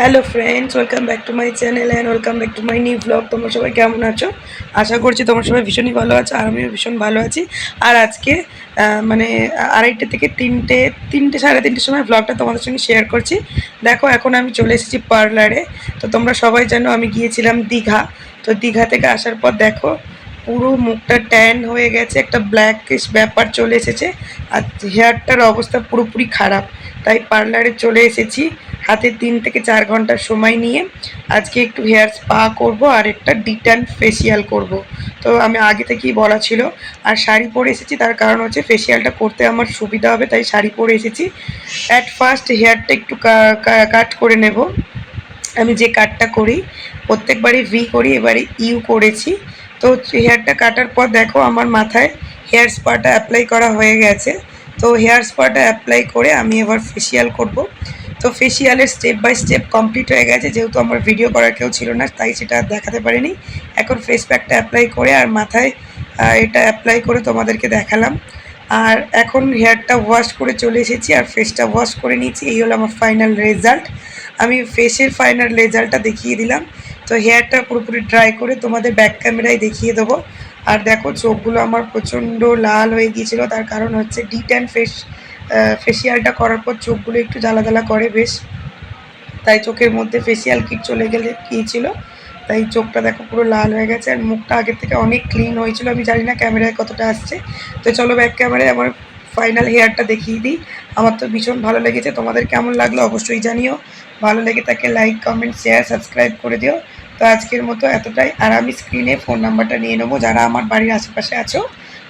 Hello friends welcome back to my channel and welcome back to my new blog তোমরা সবাই কেমন আছো? আশা করছি তোমরা সবাই ভীষণই ভালো আছো, আর আমিও ভীষণ ভালো আছি। আর আজকে মানে আড়াইটে থেকে তিনটে তিনটে সাড়ে তিনটের সময় ব্লগটা তোমাদের সঙ্গে শেয়ার করছি। দেখো, এখন আমি চলে এসেছি পার্লারে তো তোমরা সবাই জানো, আমি গিয়েছিলাম দীঘা। তো দীঘা থেকে আসার পর দেখো, পুরো মুখটা ট্যান হয়ে গেছে, একটা ব্ল্যাকিশ ব্যাপার চলে এসেছে। আর হেয়ারটার অবস্থা পুরোপুরি খারাপ। তাই পার্লারে চলে এসেছি। হাতে তিন থেকে চার ঘণ্টা সময় নিয়ে আজকে একটু হেয়ার স্পা করব আর একটা ডিটান ফেসিয়াল করব। তো আমি আগে থেকেই বলা ছিল, আর শাড়ি পরে এসেছি, তার কারণ হচ্ছে ফেসিয়ালটা করতে আমার সুবিধা হবে, তাই শাড়ি পরে এসেছি। অ্যাট ফার্স্ট হেয়ারটা একটু কাট করে নেব। আমি যে কাটটা করি, প্রত্যেকবারই ভি করি, এবারে ইউ করেছি। তো হেয়ারটা কাটার পর দেখো আমার মাথায় হেয়ার স্পাটা অ্যাপ্লাই করা হয়ে গেছে। তো হেয়ার স্পাটা অ্যাপ্লাই করে আমি এবার ফেসিয়াল করব। তো ফেসিয়ালের স্টেপ বাই স্টেপ কমপ্লিট হয়ে গেছে। যেহেতু আমার ভিডিও করার কেউ ছিল না, তাই সেটা দেখাতে পারিনি। এখন ফেস প্যাকটা অ্যাপ্লাই করে আর মাথায় এটা অ্যাপ্লাই করে তোমাদেরকে দেখালাম। আর এখন হেয়ারটা ওয়াশ করে চলে এসেছি আর ফেসটা ওয়াশ করে নিয়েছি। এই হলো আমার ফাইনাল রেজাল্ট আমি ফেসের ফাইনাল রেজাল্টটা দেখিয়ে দিলাম। তো হেয়ারটা পুরোপুরি ড্রাই করে তোমাদের ব্যাক ক্যামেরায় দেখিয়ে দেবো। আর দেখো চোখগুলো আমার প্রচণ্ড লাল হয়ে গিয়েছিল। তার কারণ হচ্ছে ডি ট্যান ফেস ফেসিয়ালটা করার পর চোখগুলো একটু জ্বালা জ্বালা করে বেশ। তাই চোখের মধ্যে ফেসিয়াল কিট চলে গেলে গিয়েছিল তাই চোখটা দেখো পুরো লাল হয়ে গেছে আর মুখটা আগের থেকে অনেক ক্লিন হয়েছিল। আমি জানি না ক্যামেরায় কতটা আসছে। তো চলো ব্যাক ক্যামেরায় আমার ফাইনাল হেয়ারটা দেখিয়ে দিই। আমার তো ভীষণ ভালো লেগেছে। তোমাদের কেমন লাগল অবশ্যই জানিও। ভালো লেগে তাকে লাইক কমেন্ট শেয়ার সাবস্ক্রাইব করে দিও। তো আজকের মতো এতটাই। আর আমি স্ক্রিনে ফোন নাম্বারটা নিয়ে নেব। যারা আমার বাড়ির আশেপাশে আছো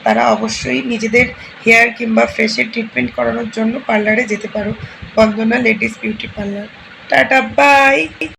তারা অবশ্যই নিজেদের হেয়ার কিংবা ফেসের ট্রিটমেন্ট করানোর জন্য পার্লারে যেতে পারো। Bandana ladies beauty parlour. Tata, bye!